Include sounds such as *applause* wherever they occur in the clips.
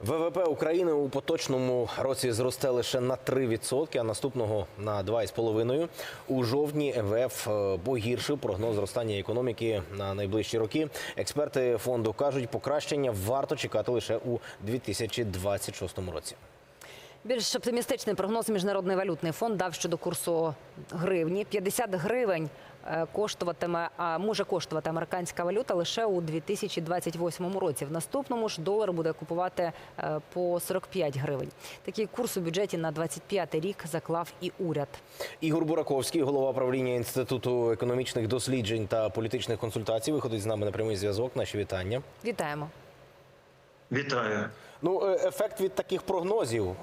ВВП України у поточному році зросте лише на 3%, а наступного на 2,5%. У жовтні МВФ е, погіршив прогноз зростання економіки на найближчі роки. Експерти фонду кажуть, покращення варто чекати лише у 2026 році. Більш оптимістичний прогноз Міжнародний валютний фонд дав щодо курсу гривні. 50 гривень коштуватиме, а може коштувати американська валюта лише у 2028 році. В наступному ж долар буде купувати е, по 45 гривень. Такий курс у бюджеті на 25 рік заклав і уряд. Ігор Бураковський, голова правління інституту економічних досліджень та політичних консультацій, виходить з нами на прямий зв'язок. Наші вітання. Вітаємо. Вітаю. Ну, е, ефект від таких прогнозів. Е,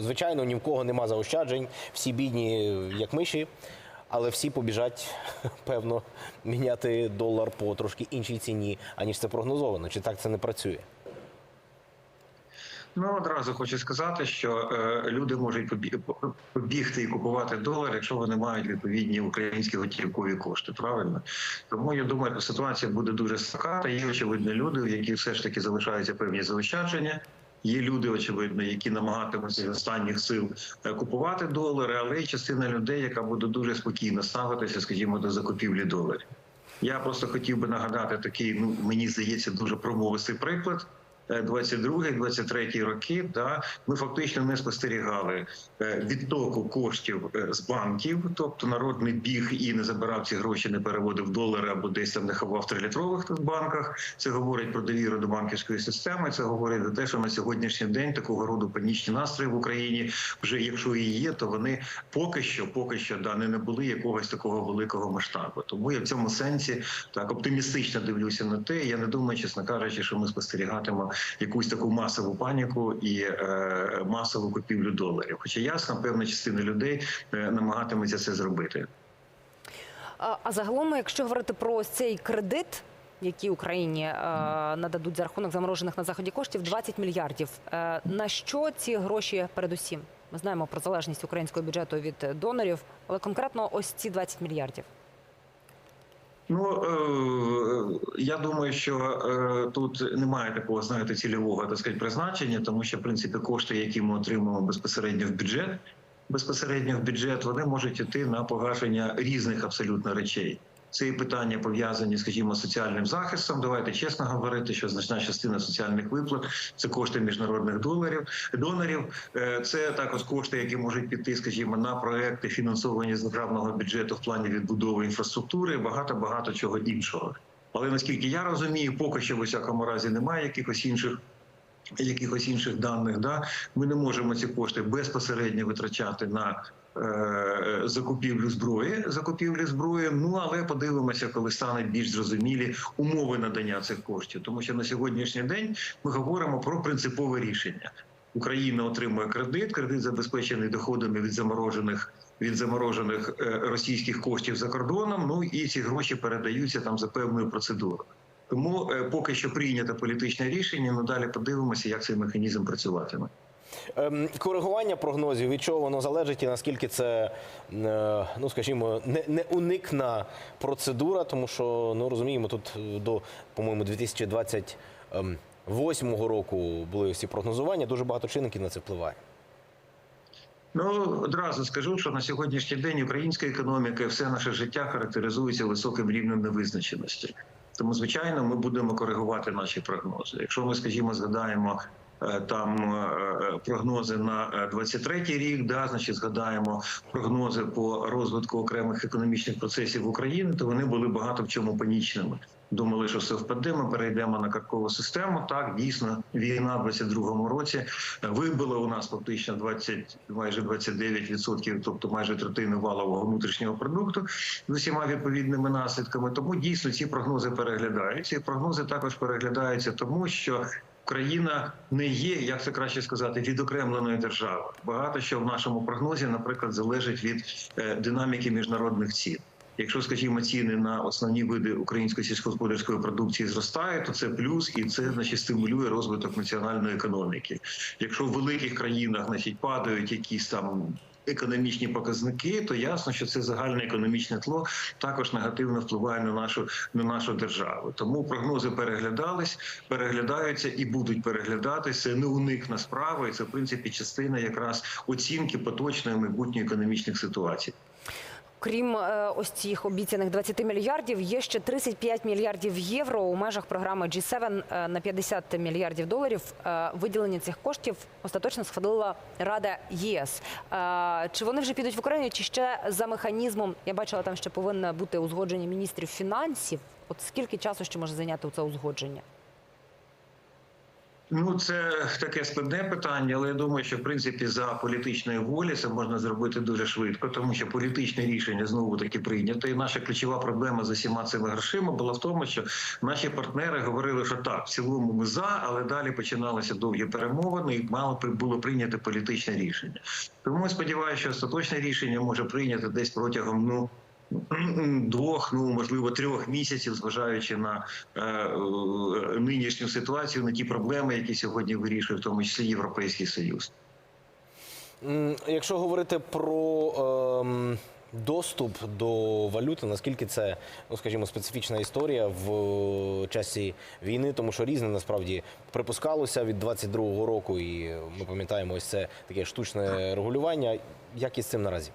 Звичайно, ні в кого нема заощаджень, всі бідні, е, як миші, але всі побіжать, *laughs* певно, міняти долар по трошки іншій ціні, аніж це прогнозовано. Чи так це не працює? Ну одразу хочу сказати, що е, люди можуть побі- побігти і купувати долар, якщо вони мають відповідні українські готівкові кошти. Правильно, тому я думаю, ситуація буде дуже стаката. Є очевидно люди, яких все ж таки залишаються певні заощадження. Є люди, очевидно, які намагатимуться з останніх сил е, купувати долари, але є частина людей, яка буде дуже спокійно ставитися, скажімо, до закупівлі доларів. Я просто хотів би нагадати такий, ну мені здається, дуже промовистий приклад. 22-23 роки, да, ми фактично не спостерігали е, відтоку коштів е, з банків, тобто народ не біг і не забирав ці гроші, не переводив долари або десь там не ховав в трилітрових банках. Це говорить про довіру до банківської системи. Це говорить про те, що на сьогоднішній день такого роду панічні настрої в Україні вже якщо і є, то вони поки що, поки що да не були якогось такого великого масштабу. Тому я в цьому сенсі так оптимістично дивлюся на те. Я не думаю, чесно кажучи, що ми спостерігатимемо якусь таку масову паніку і е, масову купівлю доларів. Хоча ясно, певна частина людей е, намагатиметься це зробити. А а загалом, якщо говорити про цей кредит, який Україні е, нададуть за рахунок заморожених на заході коштів, 20 мільярдів. Е, на що ці гроші передусім? Ми знаємо про залежність українського бюджету від донорів, але конкретно ось ці 20 мільярдів. Ну е, я думаю, що е, тут немає такого знаєте цільового так сказати, призначення, тому що в принципі кошти, які ми отримуємо безпосередньо в бюджет, безпосередньо в бюджет, вони можуть іти на погашення різних абсолютно речей. Це і питання пов'язані, скажімо, з соціальним захистом. Давайте чесно говорити, що значна частина соціальних виплат це кошти міжнародних доларів донорів. Е, Це також кошти, які можуть піти, скажімо, на проекти фінансовані з державного бюджету в плані відбудови інфраструктури, багато багато чого іншого. Але наскільки я розумію, поки що в усякому разі немає якихось інших. Якихось інших даних, да ми не можемо ці кошти безпосередньо витрачати на е, закупівлю зброї, закупівлю зброї. Ну але подивимося, коли стане більш зрозумілі умови надання цих коштів. Тому що на сьогоднішній день ми говоримо про принципове рішення. Україна отримує кредит, кредит забезпечений доходами від заморожених від заморожених е, російських коштів за кордоном. Ну і ці гроші передаються там за певною процедурою. Тому е, поки що прийнято політичне рішення. Ну далі подивимося, як цей механізм працюватиме. Ем, Коригування прогнозів, від чого воно залежить і наскільки це, е, ну скажімо, не, не уникна процедура, тому що ну розуміємо, тут е, до, по-моєму, 2028 року були всі прогнозування. Дуже багато чинників на це впливає. Ну одразу скажу, що на сьогоднішній день українська економіка, і все наше життя характеризується високим рівнем невизначеності. Тому, звичайно, ми будемо коригувати наші прогнози. Якщо ми, скажімо, згадаємо е, там е, прогнози на 23-й рік, да, значить згадаємо прогнози по розвитку окремих економічних процесів в Україні, то вони були багато в чому панічними. Думали, що все впаде, ми перейдемо на каркову систему. Так, дійсно, війна в 22-му році вибила у нас фактично 20, майже 29%, тобто майже третину валового внутрішнього продукту з усіма відповідними наслідками. Тому дійсно ці прогнози переглядаються. І прогнози також переглядаються, тому що. Україна не є, як це краще сказати, відокремленою державою. Багато що в нашому прогнозі, наприклад, залежить від е, динаміки міжнародних цін. Якщо, скажімо, ціни на основні види української сільськогосподарської продукції зростають, то це плюс, і це значить стимулює розвиток національної економіки. Якщо в великих країнах значить падають якісь там економічні показники, то ясно, що це загальне економічне тло також негативно впливає на нашу на нашу державу. Тому прогнози переглядались, переглядаються і будуть переглядатися. Це неуникна справа, і це в принципі частина якраз оцінки поточної майбутньої економічних ситуацій. Крім е, ось цих обіцяних 20 мільярдів, є ще 35 мільярдів євро у межах програми G7 е, на 50 мільярдів доларів. Е, Виділення цих коштів остаточно схвалила Рада ЄС. Чи вони вже підуть в Україну, чи ще за механізмом? Я бачила, там ще повинно бути узгодження міністрів фінансів. От скільки часу ще може зайняти це узгодження? Ну, це таке складне питання, але я думаю, що в принципі за політичної волі це можна зробити дуже швидко, тому що політичне рішення знову таки прийнято. І наша ключова проблема з усіма цими грошима була в тому, що наші партнери говорили, що так, в цілому ми за, але далі починалися довгі перемовини, і мало було прийняти політичне рішення. Тому сподіваюся, що остаточне рішення може прийняти десь протягом ну. Двох, ну можливо, трьох місяців, зважаючи на е, е, нинішню ситуацію, на ті проблеми, які сьогодні вирішує, в тому числі Європейський Союз. Якщо говорити про ем, доступ до валюти, наскільки це, ну скажімо, специфічна історія в е, часі війни, тому що різне насправді припускалося від 22-го року, і ми пам'ятаємо ось це таке штучне регулювання. Як із цим наразі?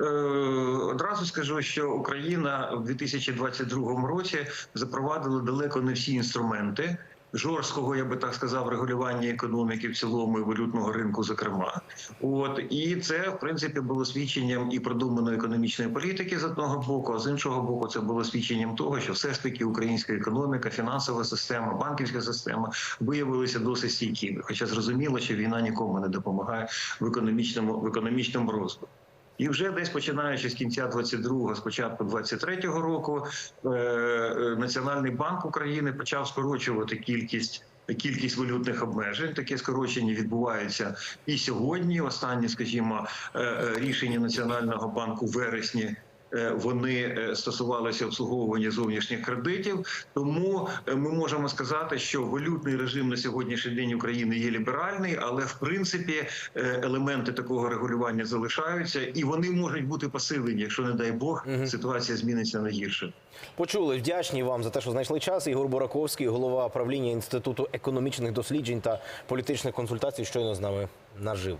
Е, Одразу скажу, що Україна в 2022 році запровадила далеко не всі інструменти жорсткого, я би так сказав, регулювання економіки в цілому і валютного ринку, зокрема. От і це в принципі було свідченням і продуманої економічної політики з одного боку, а з іншого боку, це було свідченням того, що все ж таки українська економіка, фінансова система, банківська система виявилися досить стійкими. Хоча зрозуміло, що війна нікому не допомагає в економічному в економічному розвитку. І вже десь починаючи з кінця 22-го, з початку 23-го року, е, е, Національний банк України почав скорочувати кількість. Кількість валютних обмежень таке скорочення відбувається і сьогодні. Останні, скажімо, е, рішення Національного банку в вересні. Е, Вони е, стосувалися обслуговування зовнішніх кредитів, тому е, ми можемо сказати, що валютний режим на сьогоднішній день України є ліберальний, але в принципі елементи такого регулювання залишаються, і вони можуть бути посилені, якщо не дай Бог, ситуація зміниться на гірше. Почули, вдячні вам за те, що знайшли час. Ігор Бураковський, голова правління інституту економічних досліджень та політичних консультацій, щойно з нами наживо.